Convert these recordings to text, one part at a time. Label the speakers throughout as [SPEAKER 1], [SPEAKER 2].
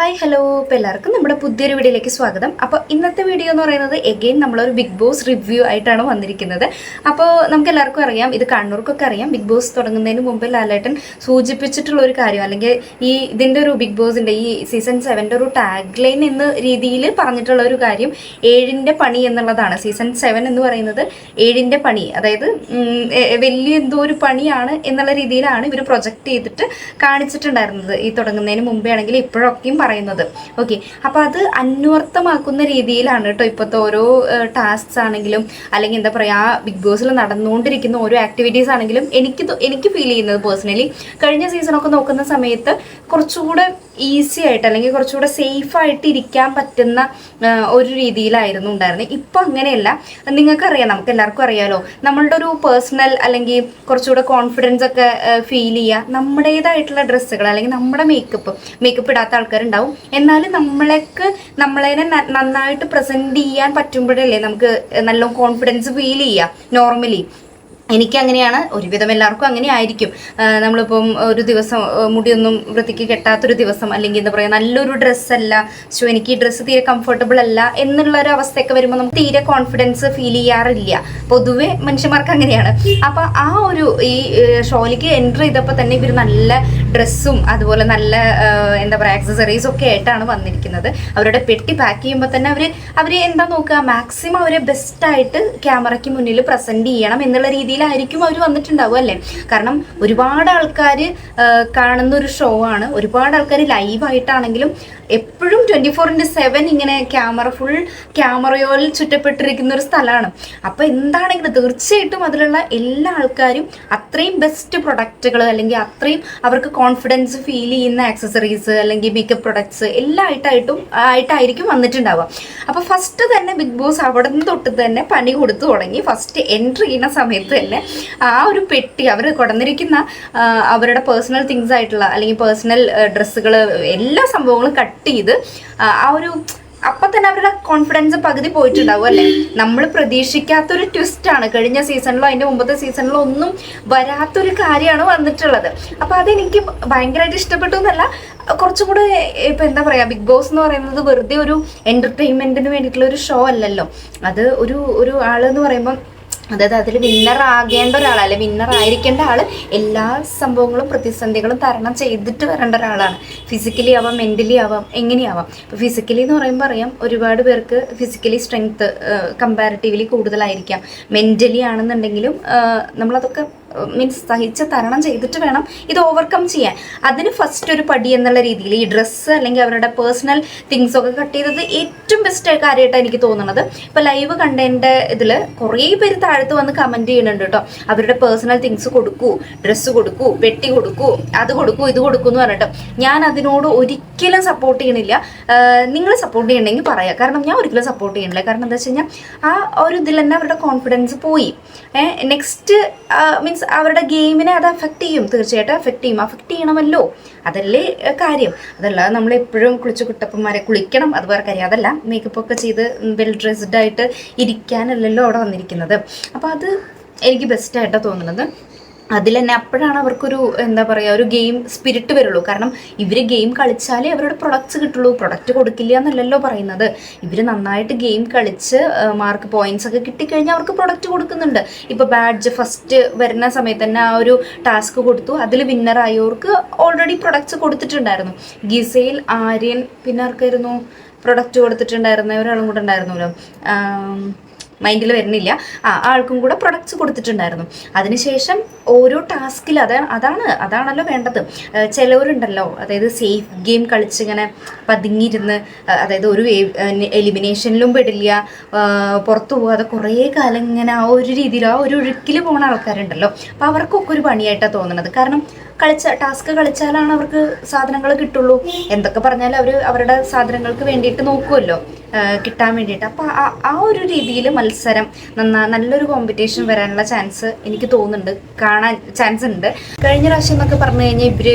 [SPEAKER 1] Hi hello. ഇപ്പോൾ എല്ലാവർക്കും നമ്മുടെ പുതിയൊരു വീഡിയോയിലേക്ക് സ്വാഗതം. അപ്പോൾ ഇന്നത്തെ വീഡിയോ എന്ന് പറയുന്നത് എഗെയിൻ നമ്മളൊരു ബിഗ് ബോസ് റിവ്യൂ ആയിട്ടാണ് വന്നിരിക്കുന്നത്. അപ്പോൾ നമുക്ക് എല്ലാവർക്കും അറിയാം ഇത് കണ്ണൂർക്കൊക്കെ അറിയാം. ബിഗ് ബോസ് തുടങ്ങുന്നതിന് മുമ്പ് ലാലേട്ടൻ സൂചിപ്പിച്ചിട്ടുള്ള ഒരു കാര്യം അല്ലെങ്കിൽ ഈ ഇതിന്റെ ഒരു ബിഗ് ബോസിന്റെ ഈ സീസൺ സെവന്റെ ഒരു ടാഗ് ലൈൻ എന്ന രീതിയിൽ പറഞ്ഞിട്ടുള്ള ഒരു കാര്യം ഏഴിന്റെ പണി എന്നുള്ളതാണ്. സീസൺ സെവൻ എന്ന് പറയുന്നത് ഏഴിന്റെ പണി അതായത് വലിയ എന്തോ ഒരു പണിയാണ് എന്നുള്ള രീതിയിലാണ് ഇവർ പ്രൊജക്റ്റ് ചെയ്തിട്ട് കാണിച്ചിട്ടുണ്ടായിരുന്നത്. ഈ തുടങ്ങുന്നതിന് മുമ്പേ ആണെങ്കിൽ ഇപ്പോഴൊക്കെയും പറയുന്നത്. ഓക്കെ അപ്പോൾ അത് അന്വർത്ഥമാക്കുന്ന രീതിയിലാണ് കേട്ടോ ഇപ്പോഴത്തെ ഓരോ ടാസ്ക്സ് ആണെങ്കിലും അല്ലെങ്കിൽ എന്താ പറയുക ബിഗ് ബോസിൽ നടന്നുകൊണ്ടിരിക്കുന്ന ഓരോ ആക്ടിവിറ്റീസ് ആണെങ്കിലും എനിക്ക് എനിക്ക് ഫീൽ ചെയ്യുന്നത് പേഴ്സണലി കഴിഞ്ഞ സീസണൊക്കെ നോക്കുന്ന സമയത്ത് കുറച്ചുകൂടെ ഈസി ആയിട്ട് അല്ലെങ്കിൽ കുറച്ചുകൂടെ സേഫ് ആയിട്ട് ഇരിക്കാൻ പറ്റുന്ന ഒരു രീതിയിലായിരുന്നു ഉണ്ടായിരുന്നത് ഇപ്പം അങ്ങനെയല്ല. നിങ്ങൾക്കറിയാം നമുക്ക് എല്ലാവർക്കും അറിയാലോ. നമ്മളുടെ ഒരു പേഴ്സണൽ അല്ലെങ്കിൽ കുറച്ചുകൂടെ കോൺഫിഡൻസ് ഒക്കെ ഫീൽ ചെയ്യുക. നമ്മുടേതായിട്ടുള്ള ഡ്രസ്സുകൾ അല്ലെങ്കിൽ നമ്മുടെ മേക്കപ്പ് മേക്കപ്പ് ഇടാത്ത ആൾക്കാരുണ്ടാവും എന്നാലും നമ്മളേക്ക് നമ്മളതിനെ നന്നായിട്ട് പ്രസന്റ് ചെയ്യാൻ പറ്റുമ്പോഴല്ലേ നമുക്ക് നല്ല കോൺഫിഡൻസ് ഫീൽ ചെയ്യുക നോർമലി എനിക്ക് അങ്ങനെയാണ് ഒരുവിധം എല്ലാവർക്കും അങ്ങനെ ആയിരിക്കും. നമ്മളിപ്പം ഒരു ദിവസം മുടിയൊന്നും വൃത്തിക്ക് കെട്ടാത്തൊരു ദിവസം അല്ലെങ്കിൽ എന്താ പറയുക നല്ലൊരു ഡ്രസ്സല്ല സോ എനിക്ക് ഈ ഡ്രസ്സ് തീരെ കംഫർട്ടബിൾ അല്ല എന്നുള്ള ഒരു അവസ്ഥയൊക്കെ വരുമ്പോൾ നമുക്ക് തീരെ കോൺഫിഡൻസ് ഫീൽ ചെയ്യാറില്ല. പൊതുവെ മനുഷ്യന്മാർക്ക് അങ്ങനെയാണ്. അപ്പം ആ ഒരു ഈ ഷോയിലേക്ക് എന്റർ ചെയ്തപ്പോൾ തന്നെ ഇവർ നല്ല ഡ്രസ്സും അതുപോലെ നല്ല എന്താ പറയുക ആക്സസറീസും ഒക്കെ ആയിട്ടാണ് വന്നിരിക്കുന്നത്. അവരുടെ പെട്ടി പാക്ക് ചെയ്യുമ്പോൾ തന്നെ അവർ അവർ എന്താ നോക്കുക മാക്സിമം അവരെ ബെസ്റ്റായിട്ട് ക്യാമറയ്ക്ക് മുന്നിൽ പ്രസന്റ് ചെയ്യണം എന്നുള്ള രീതിയിലായിരിക്കും അവർ വന്നിട്ടുണ്ടാവും അല്ലേ? കാരണം ഒരുപാട് ആൾക്കാർ കാണുന്ന ഒരു ഷോ ആണ്. ഒരുപാട് ആൾക്കാർ ലൈവായിട്ടാണെങ്കിലും എപ്പോഴും ട്വന്റി ഫോർ ഇന്റു സെവൻ ഇങ്ങനെ ക്യാമറ ഫുൾ ക്യാമറയോൽ ചുറ്റപ്പെട്ടിരിക്കുന്ന ഒരു സ്ഥലമാണ്. അപ്പോൾ എന്താണെങ്കിലും തീർച്ചയായിട്ടും അതിലുള്ള എല്ലാ ആൾക്കാരും അത്രയും ബെസ്റ്റ് പ്രൊഡക്റ്റുകൾ അല്ലെങ്കിൽ അത്രയും അവർക്ക് കോൺഫിഡൻസ് ഫീൽ ചെയ്യുന്ന ആക്സസറീസ് അല്ലെങ്കിൽ മേക്കപ്പ് പ്രൊഡക്ട്സ് എല്ലാം ആയിട്ടായിട്ടും ആയിട്ടായിരിക്കും വന്നിട്ടുണ്ടാവുക. അപ്പോൾ ഫസ്റ്റ് തന്നെ ബിഗ് ബോസ് അവിടെ നിന്ന് തൊട്ട് തന്നെ പണി കൊടുത്തു തുടങ്ങി. ഫസ്റ്റ് എൻട്രി ചെയ്യുന്ന സമയത്ത് തന്നെ ആ ഒരു പെട്ടി അവർ കൊടന്നിരിക്കുന്ന അവരുടെ പേഴ്സണൽ തിങ്സ് ആയിട്ടുള്ള അല്ലെങ്കിൽ പേഴ്സണൽ ഡ്രസ്സുകൾ എല്ലാ സംഭവങ്ങളും കട്ട് ചെയ്ത് ആ ഒരു അപ്പൊ തന്നെ അവരുടെ കോൺഫിഡൻസ് പകുതി പോയിട്ടുണ്ടാവും അല്ലെ? നമ്മൾ പ്രതീക്ഷിക്കാത്തൊരു ട്വിസ്റ്റ് ആണ്. കഴിഞ്ഞ സീസണിലോ അതിന്റെ മുമ്പത്തെ സീസണിലോ ഒന്നും വരാത്തൊരു കാര്യമാണ് വന്നിട്ടുള്ളത്. അപ്പൊ അതെനിക്ക് ഭയങ്കരമായിട്ട് ഇഷ്ടപ്പെട്ടു എന്നല്ല കുറച്ചും കൂടെ ഇപ്പൊ എന്താ പറയാ ബിഗ് ബോസ് എന്ന് പറയുന്നത് വെറുതെ ഒരു എന്റർടൈൻമെന്റിന് വേണ്ടിയിട്ടുള്ള ഒരു ഷോ അല്ലല്ലോ. അത് ഒരു ഒരു ആൾ എന്ന് പറയുമ്പോൾ അതായത് അതിൽ വിന്നർ ആകേണ്ട ഒരാളല്ല വിന്നർ ആയിരിക്കേണ്ട ആൾ എല്ലാ സംഭവങ്ങളും പ്രതിസന്ധികളും തരണം ചെയ്തിട്ട് വരേണ്ട ഒരാളാണ്. ഫിസിക്കലി ആവാം മെന്റലി ആവാം എങ്ങനെയാവാം ഇപ്പോൾ ഫിസിക്കലി എന്ന് പറയുമ്പോൾ അറിയാം ഒരുപാട് പേർക്ക് ഫിസിക്കലി സ്ട്രെങ്ത് കമ്പാരിറ്റീവ്ലി കൂടുതലായിരിക്കാം. മെന്റലി ആണെന്നുണ്ടെങ്കിലും നമ്മളതൊക്കെ മീൻസ് സഹിച്ച് തരണം ചെയ്തിട്ട് വേണം ഇത് ഓവർകം ചെയ്യാൻ. അതിന് ഫസ്റ്റ് ഒരു പടി എന്നുള്ള രീതിയിൽ ഈ ഡ്രസ്സ് അല്ലെങ്കിൽ അവരുടെ പേഴ്സണൽ തിങ്സ് ഒക്കെ കട്ട് ചെയ്തത് ഏറ്റവും ബെസ്റ്റ് കാര്യമായിട്ടാണ് എനിക്ക് തോന്നുന്നത് ഇപ്പോൾ ലൈവ് കണ്ടതിന്റെ ഇതിൽ കുറേ പേര് താഴത്ത് വന്ന് കമന്റ് ചെയ്യുന്നുണ്ട് കേട്ടോ അവരുടെ പേഴ്സണൽ തിങ്സ് കൊടുക്കൂ ഡ്രസ്സ് കൊടുക്കൂ വെട്ടി കൊടുക്കൂ അത് കൊടുക്കൂ ഇത് കൊടുക്കൂ എന്ന് പറഞ്ഞിട്ട്. ഞാൻ അതിനോട് ഒരിക്കലും സപ്പോർട്ട് ചെയ്യണില്ല. നിങ്ങൾ സപ്പോർട്ട് ചെയ്യണമെങ്കിൽ പറയാം. കാരണം ഞാൻ ഒരിക്കലും സപ്പോർട്ട് ചെയ്യണില്ല. കാരണം എന്താ വെച്ച് കഴിഞ്ഞാൽ ആ ഒരു ഇതിൽ തന്നെ അവരുടെ കോൺഫിഡൻസ് പോയി. നെക്സ്റ്റ് മീൻസ് അവരുടെ ഗെയിമിനെ അത് അഫക്റ്റ് ചെയ്യും. തീർച്ചയായിട്ടും അഫക്റ്റ് ചെയ്യും. അഫക്റ്റ് ചെയ്യണമല്ലോ. അതല്ലേ കാര്യം. അതല്ല നമ്മൾ എപ്പോഴും കുളിച്ച് കുട്ടപ്പന്മാരെ കുളിക്കണം. അത് വേറെ കാര്യം. അതല്ല മേക്കപ്പ് ഒക്കെ ചെയ്ത് വെൽ ഡ്രസ്ഡ് ആയിട്ട് ഇരിക്കാനല്ലല്ലോ അവിടെ വന്നിരിക്കുന്നത്. അപ്പോൾ അത് എനിക്ക് ബെസ്റ്റായിട്ടാണ് തോന്നുന്നത്. അതിൽ തന്നെ അപ്പോഴാണ് അവർക്കൊരു എന്താ പറയുക ഒരു ഗെയിം സ്പിരിറ്റ് വരുള്ളൂ. കാരണം ഇവർ ഗെയിം കളിച്ചാലേ അവരുടെ പ്രൊഡക്ട്സ് കിട്ടുള്ളൂ. പ്രൊഡക്റ്റ് കൊടുക്കില്ല എന്നല്ലല്ലോ പറയുന്നത്. ഇവർ നന്നായിട്ട് ഗെയിം കളിച്ച് മാർക്ക് പോയിന്റ്സ് ഒക്കെ കിട്ടിക്കഴിഞ്ഞാൽ അവർക്ക് പ്രൊഡക്റ്റ് കൊടുക്കുന്നുണ്ട്. ഇപ്പോൾ ബാഡ്ജ് ഫസ്റ്റ് വരുന്ന സമയത്ത് തന്നെ ആ ഒരു ടാസ്ക് കൊടുത്തു. അതിൽ വിന്നർ ആയവർക്ക് ഓൾറെഡി പ്രൊഡക്ട്സ് കൊടുത്തിട്ടുണ്ടായിരുന്നു. ഗിസയിൽ ആര്യൻ പിന്നെ ആർക്കായിരുന്നു? പ്രൊഡക്റ്റ് കൊടുത്തിട്ടുണ്ടായിരുന്ന ഒരാളും കൂടെ ഉണ്ടായിരുന്നല്ലോ. മൈൻഡിൽ വരുന്നില്ല. ആ ആൾക്കും കൂടെ പ്രൊഡക്ട്സ് കൊടുത്തിട്ടുണ്ടായിരുന്നു. അതിനുശേഷം ഓരോ ടാസ്കിൽ അതാണ് അതാണ് അതാണല്ലോ വേണ്ടത്. ചിലവരുണ്ടല്ലോ. അതായത് സേഫ് ഗെയിം കളിച്ചിങ്ങനെ പതുങ്ങിയിരുന്ന് അതായത് ഒരു എലിമിനേഷനിലും പെടില്ല. പുറത്തു പോകാതെ കുറേ കാലം ഇങ്ങനെ ആ ഒരു രീതിയിൽ ആ ഒരു ഒഴുക്കിൽ പോകുന്ന ആൾക്കാരുണ്ടല്ലോ. അപ്പോൾ അവർക്കൊക്കെ ഒരു പണിയായിട്ടാണ് തോന്നുന്നത് കാരണം കളിച്ച ടാസ്ക് കളിച്ചാലാണ് അവർക്ക് സാധനങ്ങൾ കിട്ടുള്ളൂ. എന്തൊക്കെ പറഞ്ഞാലും അവർ അവരുടെ സാധനങ്ങൾക്ക് വേണ്ടിയിട്ട് നോക്കുമല്ലോ കിട്ടാൻ വേണ്ടിയിട്ട്. അപ്പോൾ ആ ഒരു രീതിയിൽ മത്സരം നന്നാ നല്ലൊരു കോമ്പറ്റീഷൻ വരാനുള്ള ചാൻസ് എനിക്ക് തോന്നുന്നുണ്ട്. കാണാൻ ചാൻസ് ഉണ്ട്. കഴിഞ്ഞ പ്രാവശ്യം എന്നൊക്കെ പറഞ്ഞു കഴിഞ്ഞാൽ ഇവർ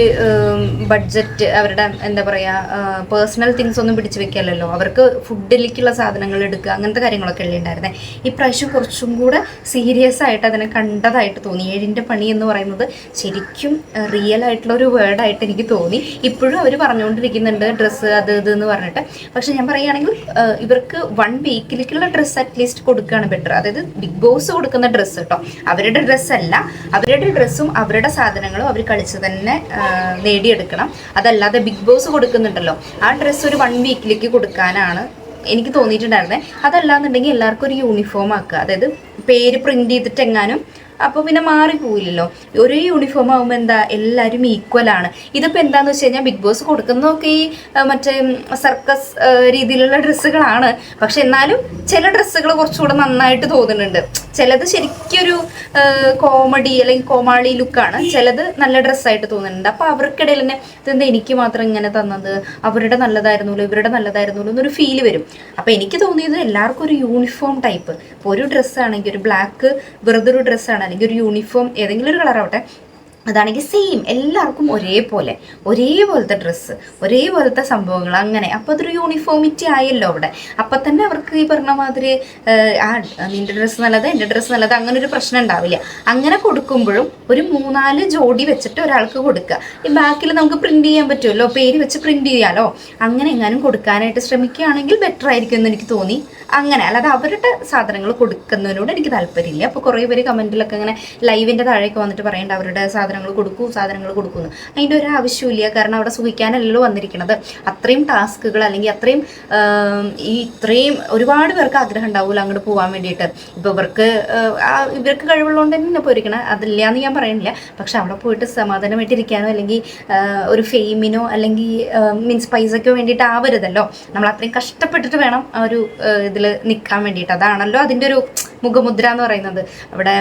[SPEAKER 1] ബഡ്ജറ്റ് അവരുടെ എന്താ പറയുക പേഴ്സണൽ തിങ്സ് ഒന്നും പിടിച്ചു വെക്കല്ലോ അവർക്ക് ഫുഡിലേക്കുള്ള സാധനങ്ങൾ എടുക്കുക അങ്ങനത്തെ കാര്യങ്ങളൊക്കെ അല്ലേ ഉണ്ടായിരുന്നത് പ്രാവശ്യം കുറച്ചും കൂടെ സീരിയസ് ആയിട്ട് അതിനെ കണ്ടതായിട്ട് തോന്നി. ഏഴിന്റെ പണി എന്ന് പറയുന്നത് ശരിക്കും റിയൽ ആയിട്ടുള്ള ഒരു വേർഡായിട്ട് എനിക്ക് തോന്നി. ഇപ്പോഴും അവർ പറഞ്ഞുകൊണ്ടിരിക്കുന്നുണ്ട് ഡ്രസ്സ് അത് ഇത് എന്ന് പറഞ്ഞിട്ട്. പക്ഷെ ഞാൻ പറയുകയാണെങ്കിൽ ഇവർക്ക് വൺ വീക്കിലേക്കുള്ള ഡ്രസ്സ് അറ്റ്ലീസ്റ്റ് കൊടുക്കുകയാണ് ബെറ്റർ അതായത് ബിഗ് ബോസ് കൊടുക്കുന്ന ഡ്രസ്സ് കേട്ടോ അവരുടെ ഡ്രസ്സ് അല്ല. അവരുടെ ഡ്രസ്സും അവരുടെ സാധനങ്ങളും അവർ കളിച്ച് തന്നെ നേടിയെടുക്കണം. അതല്ലാതെ ബിഗ് ബോസ് കൊടുക്കുന്നുണ്ടല്ലോ. ആ ഡ്രസ്സ് ഒരു വൺ വീക്കിലേക്ക് കൊടുക്കാനാണ് എനിക്ക് തോന്നിയിട്ടുണ്ടായിരുന്നത് അതല്ലാന്നുണ്ടെങ്കിൽ എല്ലാവർക്കും ഒരു യൂണിഫോം ആക്കുക. അതായത് പേര് പ്രിന്റ് ചെയ്തിട്ട് എങ്ങാനും അപ്പോൾ പിന്നെ മാറിപ്പോയില്ലല്ലോ ഒരേ യൂണിഫോം ആകുമ്പോൾ എന്താ എല്ലാവരും ഈക്വൽ ആണ്. ഇതിപ്പോൾ എന്താന്ന് വെച്ച് കഴിഞ്ഞാൽ ബിഗ് ബോസ് കൊടുക്കുന്നതൊക്കെ ഈ മറ്റേ സർക്കസ് രീതിയിലുള്ള ഡ്രസ്സുകളാണ്. പക്ഷെ എന്നാലും ചില ഡ്രസ്സുകൾ കുറച്ചുകൂടെ നന്നായിട്ട് തോന്നുന്നുണ്ട്. ചിലത് ശരിക്കൊരു കോമഡി അല്ലെങ്കിൽ കോമാളി ലുക്കാണ് ചിലത് നല്ല ഡ്രസ്സായിട്ട് തോന്നുന്നുണ്ട്. അപ്പോൾ അവർക്കിടയിൽ തന്നെ ഇതെന്താ എനിക്ക് മാത്രം ഇങ്ങനെ തന്നത്? അവരുടെ നല്ലതായിരുന്നല്ലോ ഇവരുടെ നല്ലതായിരുന്നല്ലോ എന്നൊരു ഫീൽ വരും. അപ്പോൾ എനിക്ക് തോന്നിയത് എല്ലാവർക്കും ഒരു യൂണിഫോം ടൈപ്പ് ഇപ്പോൾ ഒരു ഡ്രസ്സാണെങ്കിൽ ഒരു ബ്ലാക്ക് വെറുതെ ഒരു ഡ്രസ്സാണ് അല്ലെങ്കിൽ ഒരു യൂണിഫോം ഏതെങ്കിലും ഒരു കളർ ആവട്ടെ അതാണെങ്കിൽ സെയിം എല്ലാവർക്കും ഒരേപോലെ ഒരേപോലത്തെ ഡ്രസ്സ് ഒരേപോലത്തെ സംഭവങ്ങൾ അങ്ങനെ. അപ്പോൾ അതൊരു യൂണിഫോമിറ്റി ആയല്ലോ അവിടെ. അപ്പം തന്നെ അവർക്ക് ഈ പറഞ്ഞ മാതിരി ആ നിന്റെ ഡ്രസ്സ് നല്ലത് എന്റെ ഡ്രസ്സ് നല്ലത് അങ്ങനെ ഒരു പ്രശ്നം ഉണ്ടാവില്ല. അങ്ങനെ കൊടുക്കുമ്പോഴും ഒരു മൂന്നാൽ ജോഡി വെച്ചിട്ട് ഒരാൾക്ക് കൊടുക്കുക. ഈ ബാക്കിൽ നമുക്ക് പ്രിന്റ് ചെയ്യാൻ പറ്റുമല്ലോ? പേര് വെച്ച് പ്രിന്റ് ചെയ്യാലോ? അങ്ങനെ എങ്ങാനും കൊടുക്കാനായിട്ട് ശ്രമിക്കുകയാണെങ്കിൽ ബെറ്റർ ആയിരിക്കും എന്ന് എനിക്ക് തോന്നി. അങ്ങനെ അല്ലാതെ അവരുടെ സാധനങ്ങൾ കൊടുക്കുന്നതിനോട് എനിക്ക് താല്പര്യമില്ല. അപ്പോൾ കുറേ പേര് കമന്റിലൊക്കെ ഇങ്ങനെ ലൈവിന്റെ താഴേക്ക് വന്നിട്ട് പറയേണ്ട അവരുടെ സാധനങ്ങൾ കൊടുക്കൂ സാധനങ്ങൾ കൊടുക്കുന്നു. അതിന്റെ ഒരു ആവശ്യമില്ല കാരണം അവിടെ സുഖിക്കാനല്ലല്ലോ വന്നിരിക്കുന്നത് അത്രയും ടാസ്കുകൾ അല്ലെങ്കിൽ അത്രയും ഈ ഇത്രയും ഒരുപാട് പേർക്ക് ആഗ്രഹം ഉണ്ടാവില്ല അങ്ങോട്ട് പോകാൻ വേണ്ടിയിട്ട്. ഇപ്പോൾ ഇവർക്ക് ഇവർക്ക് കഴിവുള്ളതുകൊണ്ട് തന്നെ പോയിരിക്കണം. അതില്ല എന്ന് ഞാൻ പറയുന്നില്ല. പക്ഷെ അവിടെ പോയിട്ട് സമാധാനമായിട്ടിരിക്കാനോ അല്ലെങ്കിൽ ഒരു ഫെയിമിനോ അല്ലെങ്കിൽ മീൻസ് പൈസയ്ക്കോ വേണ്ടിയിട്ട് ആവരുതല്ലോ. നമ്മൾ അത്രയും കഷ്ടപ്പെട്ടിട്ട് വേണം ആ ഒരു ഇതിൽ നിൽക്കാൻ വേണ്ടിയിട്ട്. അതാണല്ലോ അതിന്റെ ഒരു മുഖമുദ്ര എന്ന് പറയുന്നത്. അവിടെ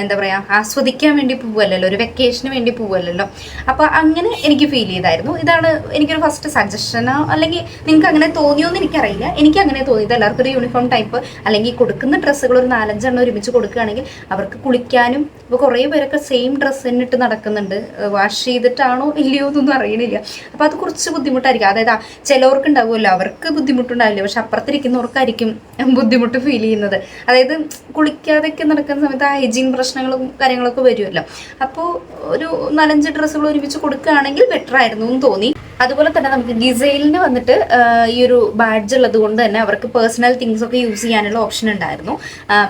[SPEAKER 1] എന്താ പറയുക ആസ്വദിക്കാൻ വേണ്ടി പോവല്ലല്ലോ ഒരു വെക്കേഷന് വേണ്ടി പോവല്ലല്ലോ അപ്പോൾ അങ്ങനെ എനിക്ക് ഫീൽ ചെയ്തായിരുന്നു. ഇതാണ് എനിക്കൊരു ഫസ്റ്റ് സജഷനോ അല്ലെങ്കിൽ നിങ്ങൾക്ക് അങ്ങനെ തോന്നിയോ എന്ന് എനിക്കറിയില്ല. എനിക്ക് അങ്ങനെ തോന്നിയത് എല്ലാവർക്കും ഒരു യൂണിഫോം ടൈപ്പ് അല്ലെങ്കിൽ കൊടുക്കുന്ന ഡ്രസ്സുകൾ ഒരു നാലഞ്ചെണ്ണം ഒരുമിച്ച് കൊടുക്കുകയാണെങ്കിൽ അവർക്ക് കുളിക്കാനും ഇപ്പോൾ കുറേ പേരൊക്കെ സെയിം ഡ്രസ്സ് തന്നെ ഇട്ട് നടക്കുന്നുണ്ട്. വാഷ് ചെയ്തിട്ടാണോ ഇല്ലയോ എന്നൊന്നും അറിയണില്ല. അപ്പോൾ അത് കുറച്ച് ബുദ്ധിമുട്ടായിരിക്കും. അതായത് ചിലവർക്ക് ഉണ്ടാവുമല്ലോ അവർക്ക് ബുദ്ധിമുട്ടുണ്ടാവില്ല. പക്ഷെ അപ്പുറത്തിരിക്കുന്നവർക്കായിരിക്കും ബുദ്ധിമുട്ട് ഫീൽ ചെയ്യുന്നത്. അതായത് കുളിക്കാതെയൊക്കെ നടക്കുന്ന സമയത്ത് ഹൈജീൻ പ്രശ്നങ്ങളും കാര്യങ്ങളൊക്കെ വരുമല്ലോ. അപ്പോൾ ഒരു നാലഞ്ച് ഡ്രസ്സുകൾ ഒരുമിച്ച് കൊടുക്കുകയാണെങ്കിൽ ബെറ്റർ ആയിരുന്നു എന്ന് തോന്നി. അതുപോലെ തന്നെ നമുക്ക് ഗിസൈലിന് വന്നിട്ട് ഈ ഒരു ബാഡ്ജ് ഉള്ളത് കൊണ്ട് തന്നെ അവർക്ക് പേഴ്സണൽ തിങ്സ് ഒക്കെ യൂസ് ചെയ്യാനുള്ള ഓപ്ഷൻ ഉണ്ടായിരുന്നു.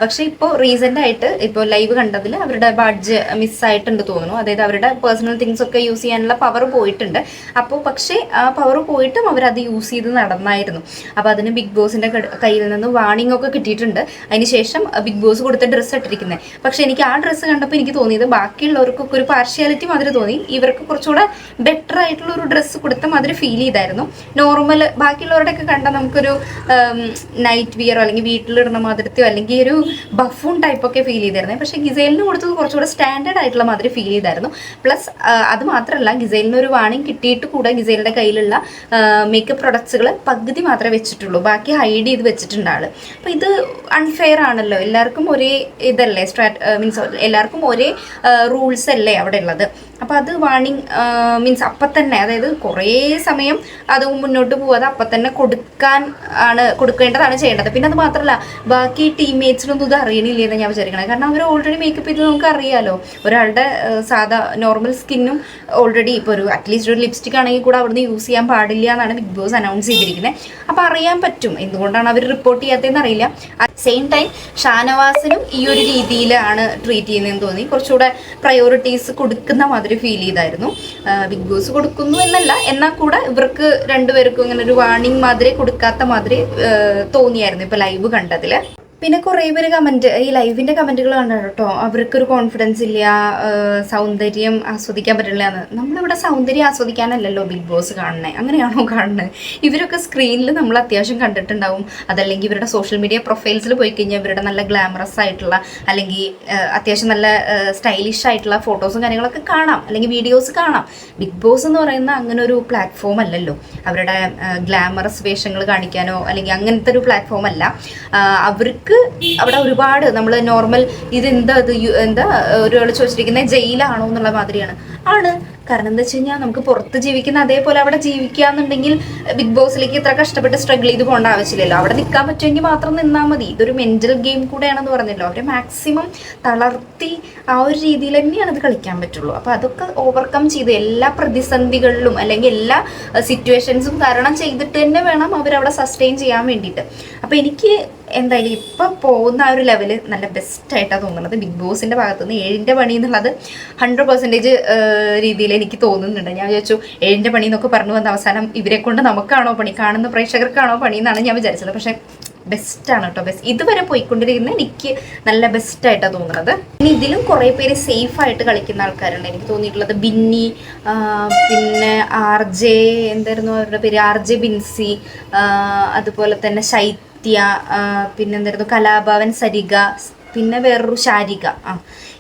[SPEAKER 1] പക്ഷെ ഇപ്പോൾ റീസെന്റ് ആയിട്ട് ഇപ്പോൾ ലൈവ് കണ്ടതിൽ അവരുടെ ബാഡ്ജ് മിസ്സായിട്ടുണ്ട് തോന്നുന്നു. അതായത് അവരുടെ പേഴ്സണൽ തിങ്സ് ഒക്കെ യൂസ് ചെയ്യാനുള്ള പവർ പോയിട്ടുണ്ട്. അപ്പോൾ പക്ഷേ ആ പവർ പോയിട്ടും അവരത് യൂസ് ചെയ്ത് നടന്നായിരുന്നു. അപ്പോൾ അതിന് ബിഗ് ബോസിന്റെ കയ്യിൽ നിന്ന് വാണിംഗ് ഒക്കെ കിട്ടിയിട്ടുണ്ട്. അതിനുശേഷം ബിഗ് ബോസ് കൊടുത്ത ഡ്രസ്സ് ഇട്ടിരിക്കുന്നത് പക്ഷേ എനിക്ക് ആ ഡ്രസ്സ് കണ്ടപ്പോൾ എനിക്ക് തോന്നിയത് ബാക്കിയുള്ളവർക്കൊക്കെ ഒരു പാർഷ്യാലിറ്റി മാതിരി തോന്നി. ഇവർക്ക് കുറച്ചുകൂടെ ബെറ്റർ ആയിട്ടുള്ള ഒരു ഡ്രസ്സ് കൊടുത്ത മാതിരി ഫീൽ ചെയ്തായിരുന്നു. നോർമൽ ബാക്കിയുള്ളവരുടെയൊക്കെ കണ്ടാൽ നമുക്കൊരു നൈറ്റ് വിയറോ അല്ലെങ്കിൽ വീട്ടിലിടുന്ന മാതിരത്തെയോ അല്ലെങ്കിൽ ഒരു ബഫൂൺ ടൈപ്പൊക്കെ ഫീൽ ചെയ്തായിരുന്നു പക്ഷേ ഗിസൈലിന് കൊടുത്തത് കുറച്ചുകൂടെ സ്റ്റാൻഡേർഡ് ആയിട്ടുള്ള മാതിരി ഫീൽ ചെയ്തായിരുന്നു. പ്ലസ് അത് മാത്രമല്ല ഗിസൈലിന് ഒരു വാണിംഗ് കിട്ടിയിട്ട് കൂടെ ഗിസൈലിന്റെ കയ്യിലുള്ള മേക്കപ്പ് പ്രൊഡക്ട്സുകൾ പകുതി മാത്രമേ വെച്ചിട്ടുള്ളൂ. ബാക്കി ഹൈഡ് ചെയ്ത് വെച്ചിട്ടുണ്ട് ആൾ. അപ്പോൾ ഇത് അൺഫെയർ ആണല്ലോ. എല്ലാവർക്കും ഒരേ ഇതല്ലേ സ്ട്രാറ്റ് മീൻസ് എല്ലാവർക്കും ഒരേ റൂൾസ് അല്ലേ അവിടെ ഉള്ളത്. അപ്പോൾ അത് വാണിംഗ് മീൻസ് അപ്പം തന്നെ അതായത് കുറേ സമയം അത് മുന്നോട്ട് പോവാതെ അപ്പം തന്നെ കൊടുക്കാൻ ആണ് കൊടുക്കേണ്ടതാണ് ചെയ്യേണ്ടത്. പിന്നെ അത് മാത്രമല്ല ബാക്കി ടീംമേറ്റ്സിനൊന്നും ഇത് അറിയണില്ല എന്ന് ഞാൻ വിചാരിക്കണത് കാരണം അവർ ഓൾറെഡി മേക്കപ്പ് ചെയ്ത് നമുക്ക് അറിയാലോ. ഒരാളുടെ സാധാ നോർമൽ സ്കിന്നും ഓൾറെഡി ഇപ്പോൾ ഒരു അറ്റ്ലീസ്റ്റ് ഒരു ലിപ്സ്റ്റിക് ആണെങ്കിൽ കൂടെ അവിടുന്ന് യൂസ് ചെയ്യാൻ പാടില്ല എന്നാണ് ബിഗ് ബോസ് അനൗൺസ് ചെയ്തിരിക്കുന്നത് അപ്പോൾ അറിയാൻ പറ്റും എന്തുകൊണ്ടാണ് അവർ റിപ്പോർട്ട് ചെയ്യാത്തതെന്ന് അറിയില്ല. അറ്റ് സെയിം ടൈം ഷാനവാസിനും ഈ ഒരു രീതിയിലാണ് ട്രീറ്റ് ചെയ്യുന്നതെന്ന് തോന്നി. കുറച്ചുകൂടെ പ്രയോറിറ്റീസ് കൊടുക്കുന്ന മാതിരി ഫീൽ ചെയ്തായിരുന്നു. ബിഗ് ബോസ് കൊടുക്കുന്നു എന്നല്ല. എന്നാൽ കൂടെ ഇവർക്ക് രണ്ടുപേർക്കും ഇങ്ങനെ ഒരു വാണിംഗ് മാതിരി കൊടുക്കാത്ത മാതിരി തോന്നിയായിരുന്നു ഇപ്പൊ ലൈവ് കണ്ടതിൽ പിന്നെ കുറേ പേര് കമന്റ് ഈ ലൈവിന്റെ കമന്റുകൾ കണ്ടു കേട്ടോ. അവർക്കൊരു കോൺഫിഡൻസ് ഇല്ല സൗന്ദര്യം ആസ്വദിക്കാൻ പറ്റില്ല എന്ന് നമ്മളിവിടെ സൗന്ദര്യം ആസ്വദിക്കാനല്ലല്ലോ ബിഗ് ബോസ് കാണണേ അങ്ങനെയാണോ കാണുന്നത് ഇവരൊക്കെ സ്ക്രീനിൽ നമ്മൾ അത്യാവശ്യം കണ്ടിട്ടുണ്ടാവും. അതല്ലെങ്കിൽ ഇവരുടെ സോഷ്യൽ മീഡിയ പ്രൊഫൈൽസിൽ പോയി കഴിഞ്ഞാൽ ഇവരുടെ നല്ല ഗ്ലാമറസ് ആയിട്ടുള്ള അല്ലെങ്കിൽ അത്യാവശ്യം നല്ല സ്റ്റൈലിഷ് ആയിട്ടുള്ള ഫോട്ടോസും കാര്യങ്ങളൊക്കെ കാണാം. അല്ലെങ്കിൽ വീഡിയോസ് കാണാം. ബിഗ് ബോസ് എന്ന് പറയുന്ന അങ്ങനെ ഒരു പ്ലാറ്റ്ഫോം അല്ലല്ലോ. അവരുടെ ഗ്ലാമറസ് വേഷങ്ങൾ കാണിക്കാനോ അല്ലെങ്കിൽ അങ്ങനത്തെ ഒരു പ്ലാറ്റ്ഫോം അല്ല. ആ, അവർക്ക് അവിടെ ഒരുപാട് നമ്മൾ നോർമൽ ഇത് യു- എന്താ ഒരാൾ ചോദിച്ചിരിക്കുന്നത് ജയിലാണോ എന്നുള്ള മാതിരിയാണ്. ആണ്. കാരണം എന്താ വെച്ച് കഴിഞ്ഞാൽ നമുക്ക് പുറത്ത് ജീവിക്കുന്ന അതേപോലെ അവിടെ ജീവിക്കാന്നുണ്ടെങ്കിൽ ബിഗ് ബോസിലേക്ക് ഇത്ര കഷ്ടപ്പെട്ട് സ്ട്രഗിൾ ചെയ്ത് പോകേണ്ട ആവശ്യമില്ലല്ലോ. അവിടെ നിൽക്കാൻ പറ്റുമെങ്കിൽ മാത്രം നിന്നാൽ മതി. ഇതൊരു മെന്റൽ ഗെയിം കൂടെയാണെന്ന് പറഞ്ഞല്ലോ അവരെ മാക്സിമം തളർത്തി ആ ഒരു രീതിയിൽ തന്നെയാണ് അത് കളിക്കാൻ പറ്റുള്ളൂ. അപ്പോൾ അതൊക്കെ ഓവർകം ചെയ്ത് എല്ലാ പ്രതിസന്ധികളിലും അല്ലെങ്കിൽ എല്ലാ സിറ്റുവേഷൻസും തരണം ചെയ്തിട്ട് തന്നെ വേണം അവരവിടെ സസ്റ്റെയിൻ ചെയ്യാൻ വേണ്ടിയിട്ട്. അപ്പോൾ എനിക്ക് എന്തായാലും ഇപ്പം പോകുന്ന ആ ഒരു ലെവൽ നല്ല ബെസ്റ്റ് ആയിട്ടാ തോന്നുന്നത്. ബിഗ് ബോസിന്റെ ഭാഗത്തു നിന്ന് ഏഴിന്റെ പണി എന്നുള്ളത് ഹൺഡ്രഡ് പെർസെന്റേജ് രീതിയിൽ എനിക്ക് തോന്നുന്നുണ്ട്. ഞാൻ വിചാരിച്ചു ഏഴിന്റെ പണി എന്നൊക്കെ പറഞ്ഞു വന്ന അവസാനം ഇവരെ കൊണ്ട് നമുക്കാണോ പണി? കാണുന്ന പ്രേക്ഷകർക്കാണോ പണി എന്നാണ് ഞാൻ വിചാരിച്ചത്. പക്ഷെ ബെസ്റ്റ് ആണ് കേട്ടോ ബെസ്റ്റ് ഇതുവരെ പോയിക്കൊണ്ടിരിക്കുന്ന എനിക്ക് നല്ല ബെസ്റ്റ് ആയിട്ടാ തോന്നുന്നത്. ഇനി ഇതിലും കുറേ പേര് സേഫ് ആയിട്ട് കളിക്കുന്ന ആൾക്കാരുണ്ട്. എനിക്ക് തോന്നിയിട്ടുള്ളത് ബിന്നി പിന്നെ ആർ ജെ എന്തായിരുന്നു അവരുടെ പേര്? ആർ ജെ ബിൻസി അതുപോലെ തന്നെ ശൈത്യ ആ, പിന്നെ എന്തായിരുന്നു കലാഭവൻ സരിക പിന്നെ വേറൊരു ശാരിക. ആ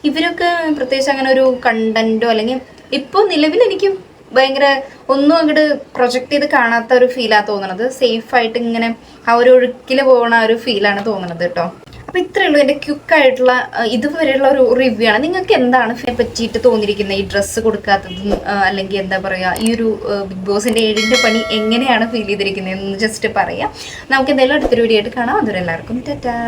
[SPEAKER 1] ഇവരൊക്കെ പ്രത്യേകിച്ച് അങ്ങനെ ഒരു കണ്ടന്റോ അല്ലെങ്കിൽ ഇപ്പോൾ നിലവിൽ എനിക്ക് ഭയങ്കര ഒന്നും അങ്ങോട്ട് പ്രൊജക്ട് ചെയ്ത് കാണാത്ത ഒരു ഫീലാണ് തോന്നണത്. സേഫായിട്ട് ഇങ്ങനെ ആ ഒരു ഒഴുക്കിൽ പോകണ ഒരു ഫീലാണ് തോന്നണത് കേട്ടോ. അപ്പൊ ഇത്രേ ഉള്ളൂ. എന്റെ ക്യുക്ക് ആയിട്ടുള്ള ഇതുവരെയുള്ള ഒരു റിവ്യൂ ആണ്. നിങ്ങൾക്ക് എന്താണ് ഇതിനെ പറ്റിയിട്ട് തോന്നിയിരിക്കുന്നത്? ഈ ഡ്രസ്സ് കൊടുക്കാത്തതും അല്ലെങ്കിൽ എന്താ പറയാ ഈ ഒരു ബിഗ് ബോസിന്റെ ഏഴിന്റെ പണി എങ്ങനെയാണ് ഫീൽ ചെയ്തിരിക്കുന്നത്? എന്ന് ജസ്റ്റ് പറയാം. നമുക്ക് എന്തായാലും അടുത്തൊരു വീഡിയോ ആയിട്ട് കാണാം. അതൊരു എല്ലാവർക്കും ടാറ്റാ.